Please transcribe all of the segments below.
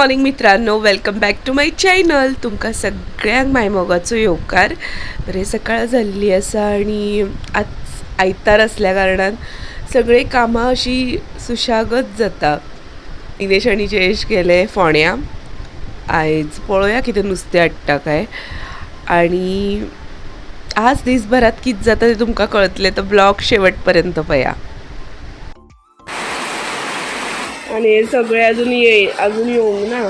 Morning मित्रांनो welcome back to my channel तुमकां सगळ्यांक मायमोगाचो येवकार. बरें सकाळ जाल्ली आसा आनी आज आयतार असल्या कारणान सगळीं कामां अशी सुशागत जाता. दिनेश आनी जयेश गेले फोण्या. आयज पळोवया कितें नुस्तें हाडटा काय. आनी आज दीसभरात कितें जाता तें तुमकां कळतलें. तर ब्लॉग शेवट पर्यंत पळया आणि हे सगळे अजून ये अजून येऊ ना.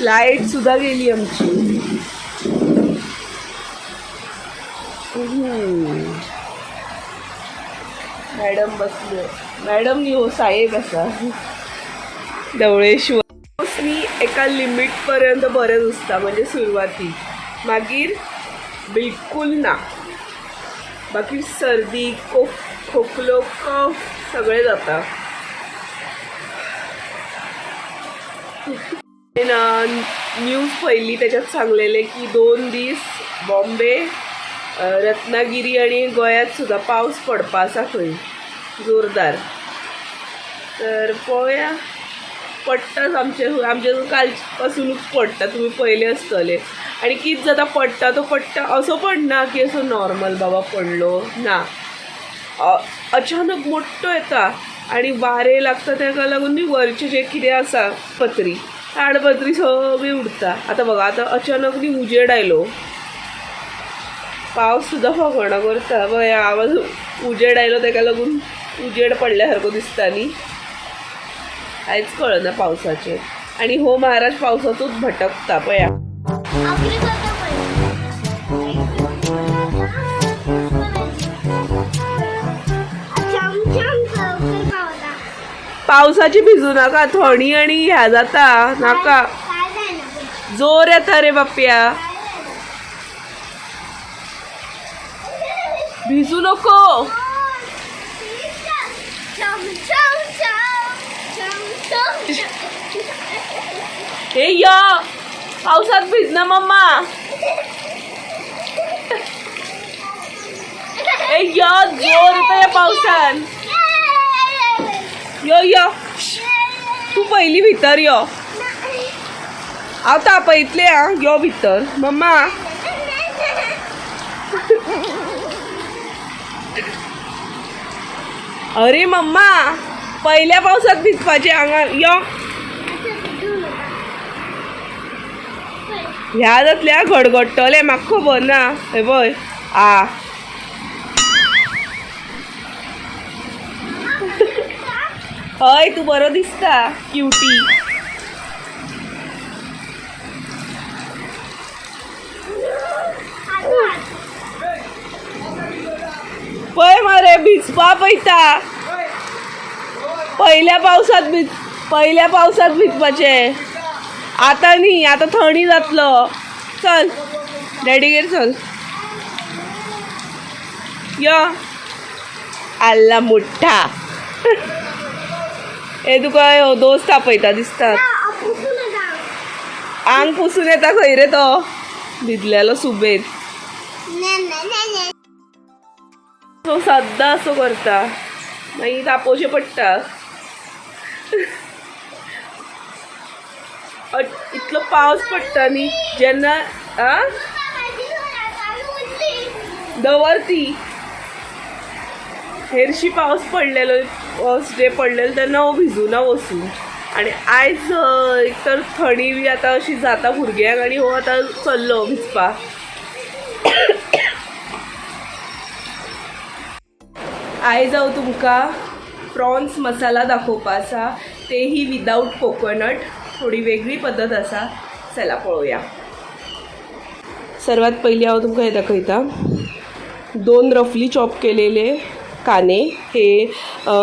लाइट सुद्धा गेली आमची. मॅडम बसले. मॅडम हो साहेब आसा ढवळेश्वर मी एका लिमिटपर्यंत पर्यंत बरें दिसता म्हणजे सुरवाती. मागीर बिलकुल ना. बाकी सर्दी खोक खोकलो कफ सगळें जाता. न्यूज पहिली त्याच्यात सांगलेले की दोन दीस बॉम्बे रत्नागिरी आणि गोंयात सुद्धा पावस पडपा आसा खंय जोरदार. तर पळोवया पडटाच आमचे आमचे काल पासूनच पडटा तुम्ही पहिले आसतले आणि कित जाता पडटा तो पडटा असो पडना की असो नॉर्मल बाबा पडलो ना. अचानक मोठो येता आणि वारे लागता तेका लागून न्ही वरचे जे कितें आसा पत्री. ताडपत्री सगळी उडता आतां बघा आतां अचानक न्ही उजेड आयलो. पावस सुद्दां फगोणा करता. पळय आवाज उजेड आयलो तेका लागून उजेड पडल्या सारको दिसता न्ही आयज कळना पावसाचें. आनी हो महाराज पावसातूच भटकता पळया पावसाची भिजू नाका थंडी आणि ह्या जाता नाका. जोर येता रे बाप्या. भिजू नको. हे या. पावसात भिजना मम्मा. ए या जोर येता या पावसान यो यो. तू पहिली भितर यो. हांव तापयतलें आं यो भितर. मम्मा. अरे मम्मा पहिल्या पावसात भिजपाचें हांगा यो. ह्या जातल्या घडघडटले म्हाका खबर ना. हे पळय आ. हय तू बरो दिसता. क्युटी पळय मरे भिजपा पयता पहिल्या पावसात भिज पहिल्या पावसात भिजपाचे. आता न्ही आता थंडी जातलो. चल. डॅडीगेर चल. यो. आल्ला मोठा. हे तुका ह्यो दोस तापयता दिसतात आंग पुसून येता खंय रे तो भिजलेलो सुबेत तो सद्दां असो करता. मागीर तापोवचें पडटा इतलो पावस पडटा न्ही जेन्ना आ? दवर ती हेरशी पावस पडलेलो. जे पडलेलं त्यांना तेन्ना हांव भिजूना वचून आनी आयज एक तर थंडी बी आतां अशी जाता भुरग्यांक आनी हो आतां चल्लो भिजपाक आयज हांव तुमकां प्रॉन्स मसाला दाखोवपा आसा तेही विदाऊट कोकोनट थोडी वेगळी पद्दत आसा. चला पळोवया सर्वात पयलीं हांव तुमकां हें दाखयता. दोन रफली चॉप केलेले. काने. हे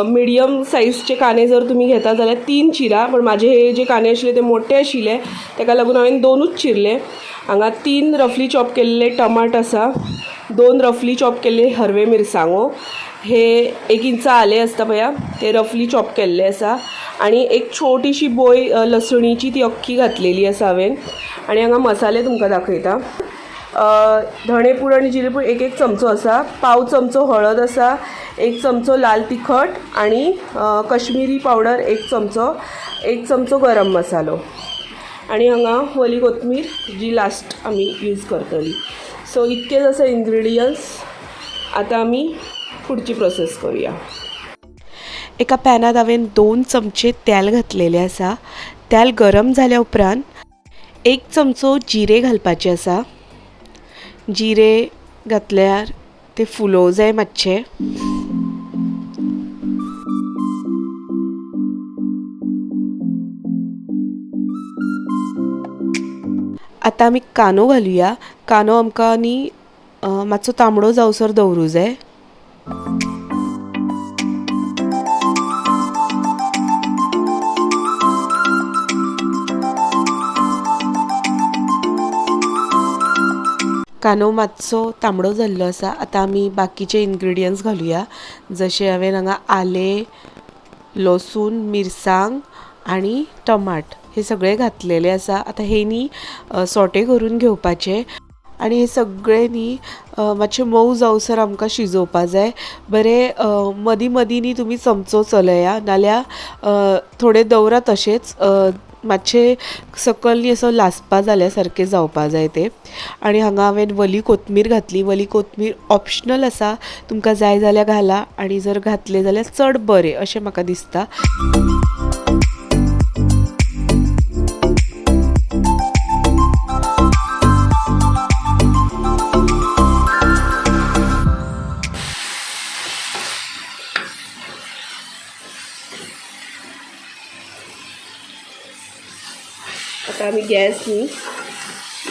मिडियम साईजचे काने जर तुम्ही घेता जाल्यार तीन चिरा पण माझे हे जे काने आशिल्ले ते मोठे आशिल्ले ताका लागून हांवें दोनूच चिरले. हांगा तीन रफली चॉप केल्ले टमाट आसा दोन रफली चॉप केल्ले हरवे मिरसांगो. हे एक इंच आले आसता पळया ते रफली चॉप केल्ले आसा आनी एक छोटीशी बोय लसणीची ती अख्खी घातलेली आसा हांवें आनी हांगा मसाले तुमकां दाखयता. धणेपूड आणि जिरेपूड एक एक चमचो आसा पाव चमचो हळद आसा एक चमचो लाल तिखट आणि कश्मीरी पावडर एक चमचो एक चमचो गरम मसालो. आणि हांगा वली कोथमीर जी लास्ट आमी यूज करतली. सो इतकेच असे इन्ग्रेडियंट्स आतां आमी पुढची प्रोसेस करूया. एका पॅनात हांवें दोन चमचे तेल घातलेले आसा तेल गरम जाल्या उपरांत एक चमचो जिरे घालपाचे आसा जिरे घातल्यार ते फुलोव जाय मातशे. आतां आमी कांदो घालुया. कांदो आमकां न्ही मातसो तांबडो जावसर दवरूं जाय. कांदो मातसो तांबडो जाल्लो आसा. आतां आमी बाकीचे इनग्रिडियंट्स घालुया. जशे हांवें हांगा आलें लसूण मिरसांग आनी टमाट हे सगळे घातलेले आसा. आतां हे न्ही सोटे करून घेवपाचे. आनी हे सगळे न्ही मातशें मातशे मोव जावसर आमकां शिजोवपा जाय. बरे मदीं मदीं न्ही तुमी चमचो चलया. नाल्या थोडे दवरा तशेंच मातशे सकयल असो लासपा जाल्या सारकें जावपा जाय ते. आनी हांगा हांवें वली कोथमीर घातली. वली कोथमीर ऑप्शनल आसा तुमकां जाय जाल्यार घाला. आनी जर घातले जाल्यार चड बरें अशें म्हाका दिसता. गॅस न्ही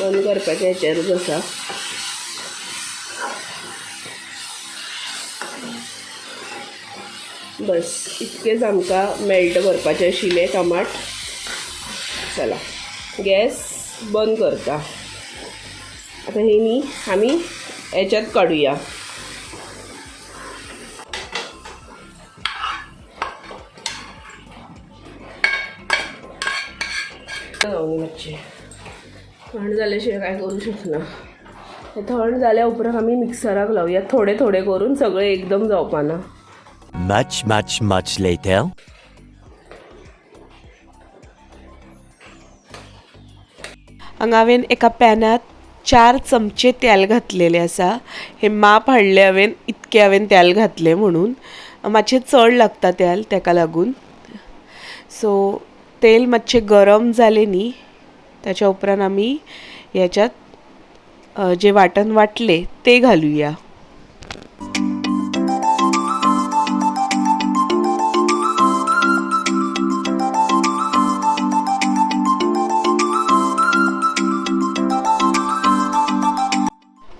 बंद करपाच्या हेचेरूच आसा बस इतकेच आमकां मेल्ट करपाचे आशिल्लें टमाट. चला गॅस बंद करता. आतां हे न्ही आमी हेच्यात काडुया लावनी मातशें थंड जाल्या शिवाय काय करूं शकना हे थंड जाल्या उपरांत आमी मिक्सराक लावया थोडे थोडे करून सगळे एकदम जावपाना. Much, much, much later. हांगा हांवें एका पॅनात चार चमचे तेल घातलेले आसा हे माप हाडले हांवें इतके हांवें तेल घातलें म्हणून. मातशें चड लागता तेल ताका लागून. सो तेल मातशें गरम जालें न्ही ताच्या उपरांत आमी याच्यात जे वाटण वाटले ते घालूया.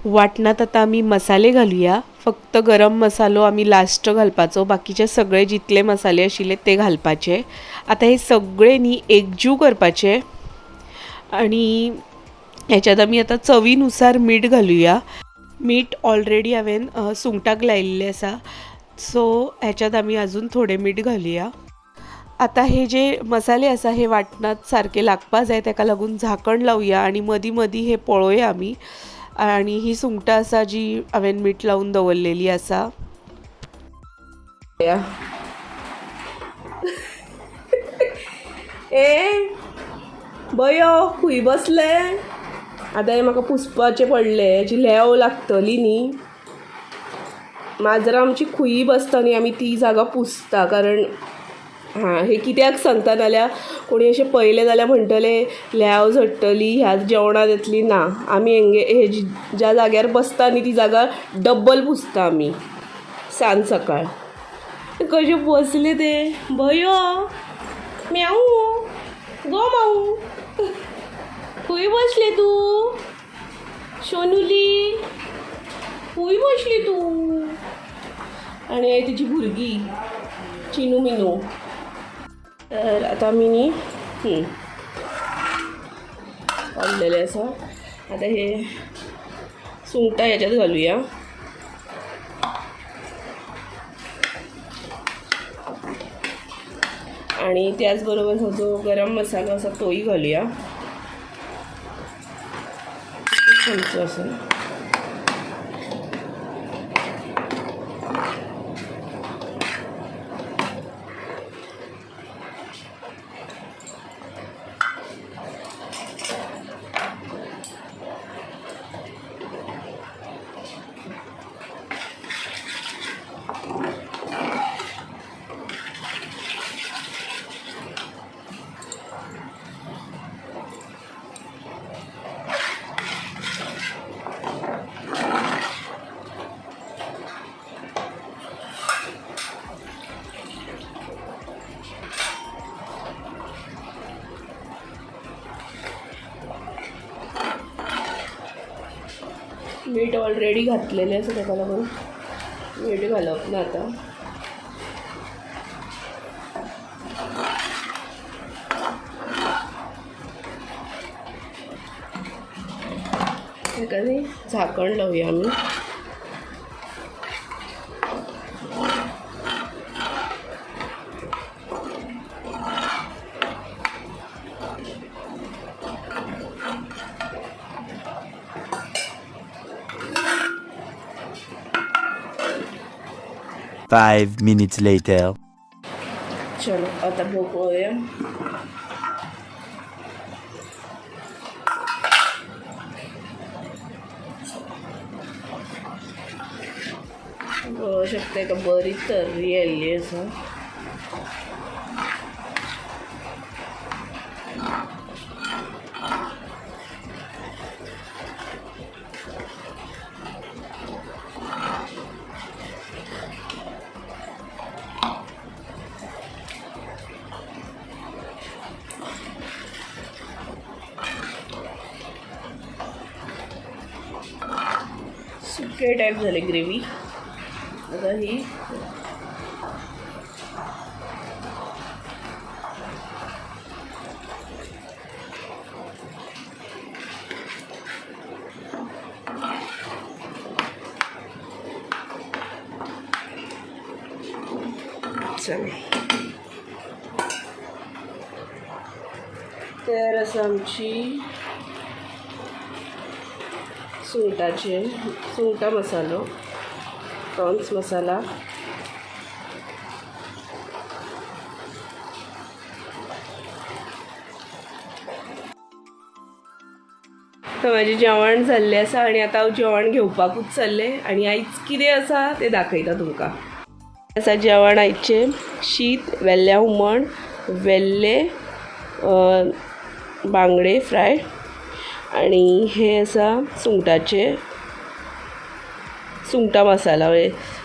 वाटणात आतां आमी मसाले घालूया. फक्त गरम मसालो आमी लास्ट घालपाचो. बाकीचे सगळे जितले मसाले आशिल्ले ते घालपाचे. आतां हे सगळे न्ही एकजीव करपाचे. आनी ह्याच्यात आमी आतां चवीनुसार मीठ घालुया. मीठ ऑलरेडी हांवें सुंगटाक लायिल्लें आसा सो ह्याच्यात आमी आजून थोडे मीठ घालुया. आतां हे जे मसाले आसा हे वाटणात सारके लागपा जाय ताका लागून झाकण लावया आनी मदीं मदीं हे पळोवया आमी आनी ही सुंगटां आसा जी हांवें मीठ लावून दवरलेली आसा ए बयो खूय बसले. आतां हे म्हाका पुसपाचें पडलें हेची लेव लागतली न्ही माजरां आमची खुयी बसता न्ही आमी ती जागा पुसता कारण हां हे कित्याक सांगता नाल्यार कोणी अशें पयलें जाल्यार म्हणटले ल्हेंव झडटली ह्या जेवणांत येतली ना. आमी हेंगे हे ज्या जाग्यार बसता न्ही ती जागा डब्बल पुसता आमी सांज सकाळ. कशें बसले ते? भयो म्याऊ गो माऊ. खुई बसले तू? सोनुली खुई बसली तू? आणि तिची भुरगी चिनू मिनू. तर आता मी न्ही असं. आसा आता हे सुंगटां ह्याच्यात घालूया. आणि त्याचबरोबर हा जो गरम मसाला असा तोही घालूया. चमचो असं मीठ ऑलरेडी घातलेले असं ताका लागून मीठ घालप ना आता. ताका न्ही झाकण लावया आमी Five minutes later. चलो आता बघूया बघू शकते का बरी तर्री आली असं के टाईप झाले ग्रेव्ही. आता ही. तर असं आमची सुंगटाचे सुंगटा मसालो प्रॉन्स मसाला. तर माझे जेवण जाल्लें आसा आनी आतां हांव जेवण घेवपाकूच चल्लें आनी आयज कितें आसा तें दाखयता तुमकां. आसा जेवण आयचें शीत वेल्ल्या हुमण वेल्ले बांगडे फ्राय. आनी हे आसा सुंगटाचे सुंगटा मसाला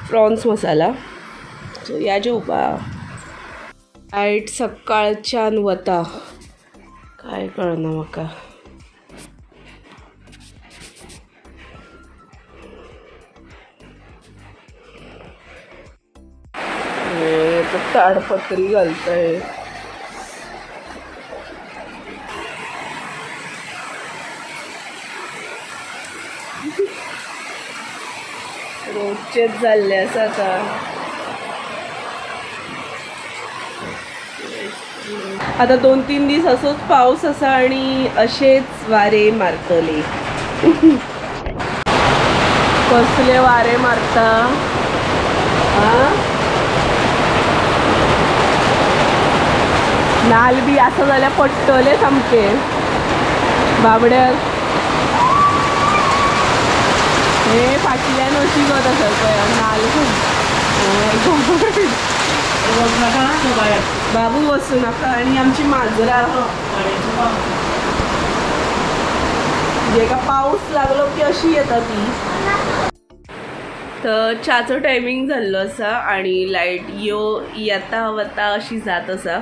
प्रॉन्स मसाला. सो या जेवपा आयट सकाळच्यान वता काय कळना म्हाका तर ताडपत्री घालताय. रोजचेच जाल्ले आसा आता. आता दोन तीन दीस असोच पावस आसा आणि अशेच वारे मारतले. कसले वारे मारता? आं नाल बी असं जाल्यार पडटले सामके. बाबड्याक हे फाटल्यान अशी गत आसा पळय नाल बाबू वचूं नाका. आनी आमची माजरां. जेका पावस लागलो की अशी येता ती. तर च्याचो टायमींग जाल्लो आसा आनी लायट यो येता वता अशी जात आसा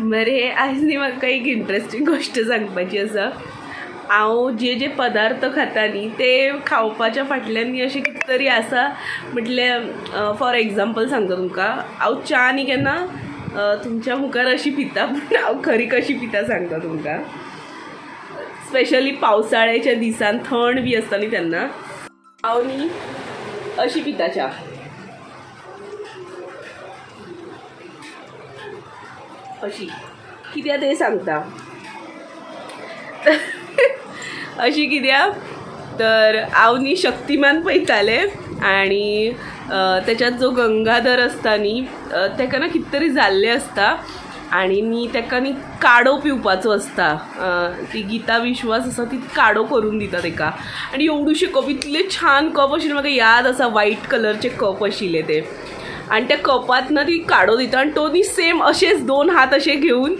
बरे आयज न्ही म्हाका एक इंट्रस्टींग गोश्ट सांगपाची आसा हांव जे जे पदार्थ खाता न्ही ते खावपाच्या फाटल्यान न्ही अशें कितें तरी आसा म्हटल्यार फॉर एग्जाम्पल सांगता तुमकां. हांव च्या न्ही केन्ना तुमच्या मुखार अशी पिता पूण हांव खरी कशी पिता सांगता तुमकां? स्पेशली पावसाळ्याच्या दिसान थंड बी आसता न्ही तेन्ना हांव न्ही अशी पिता च्या अशी. कित्याक तें सांगता? अशी किद्या तर हांव न्ही शक्तिमान पळयतालें आनी त्याच्यात जो गंगाधर आसता न्ही तेका ना कितें तरी जाल्लें आसता आनी न्ही तेका न्ही काडो पिवपाचो आसता ती गीता विश्वास आसा ती काडो करून दिता तेका. आनी एवढूशे कप इतले छान कप आशिल्ले म्हाका याद आसा व्हाईट कलरचे कप आशिल्ले ते. आणि त्या कपात ना ती काडो दिता आणि तो नी सेम असेच दोन हात असे घेऊन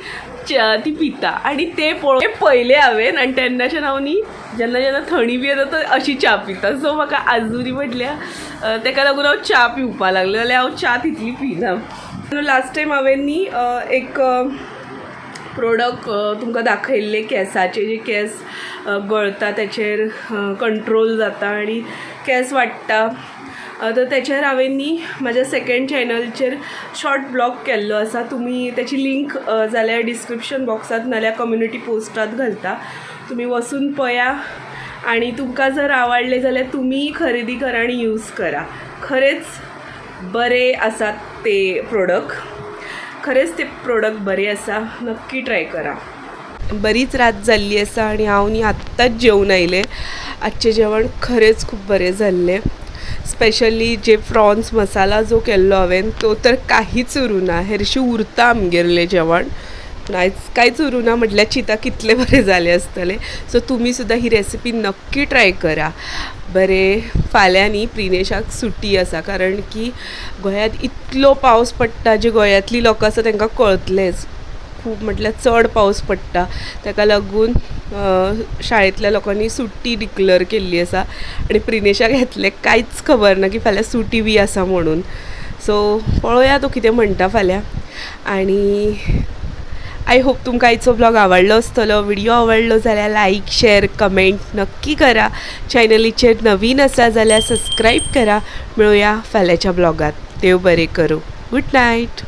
ती पिता. आणि ते पळोवन पहिले पयले हांवें आनी तेन्नाच्यान हांव न्ही जेन्ना जेन्ना थंडी बी येता तर अशी च्या पिता. सो म्हाका आजुरी म्हटल्या तेका लागून हांव च्या पिवपाक लागलें. जाल्यार हांव च्या तितली पिना. लास्ट टायम हांवें न्ही एक प्रोडक्ट तुमकां दाखयल्ले केंसाचे. जे केंस गळता गळटा त्याचेर कंट्रोल जाता आनी केंस वाडटा. तर त्याचेर हांवें न्ही म्हाज्या सेकंड चॅनलचेर शॉर्ट ब्लॉग केल्लो आसा तुमी त्याची लिंक जाल्यार डिस्क्रिप्शन बॉक्सांत नाल्यार कम्युनिटी पोस्टात घालता. तुमी वचून पळया आणि तुमकां जर आवडले जाल्यार तुम्ही खरेदी करा आणि यूज करा. खरेच बरे असतात ते प्रोडक्ट खरेच ते प्रोडक्ट बरे आसा नक्की ट्राय करा. बरीच रात जाल्ली आसा आणि हांव न्ही आत्ताच जेवून आयलें. आजचें जेवण खरेंच खूब बरें जाल्लें स्पेशली जे प्रॉन्स मसाला जो केल्लो हांवें तो तर काहीच उरूना हेरशी उरता आमगेरलें जेवण. पूण आयज कांयच उरुना म्हटल्यार चिता कितलें बरें जालें आसतलें सो तुमी सुद्दां ही रेसिपी नक्की ट्राय करा. बरें फाल्यां न्ही प्रिनेशाक सुटी आसा कारण की गोंयांत इतलो पावस पडटा जे गोंयांतली लोकां आसा तांकां कळतलेंच. खूब म्हटल्यार चड पावस पडटा ताका लागून शाळेंतल्या लोकांनी सुट्टी डिक्लेअर केल्ली आसा आनी प्रिनेशाक घेतलें कांयच खबर ना की फाल्यां सुटी बी आसा म्हणून. सो पळोवया तो कितें म्हणटा फाल्यां. आनी आय होप तुमकां आयचो ब्लॉग आवडलो आसतलो व्हिडिओ आवडलो जाल्यार लायक शेअर कमेंट नक्की करा. चॅनलीचेर नवीन आसा जाल्यार सबस्क्राईब करा. मेळुया फाल्यांच्या ब्लॉगात देव बरें करूं. Good night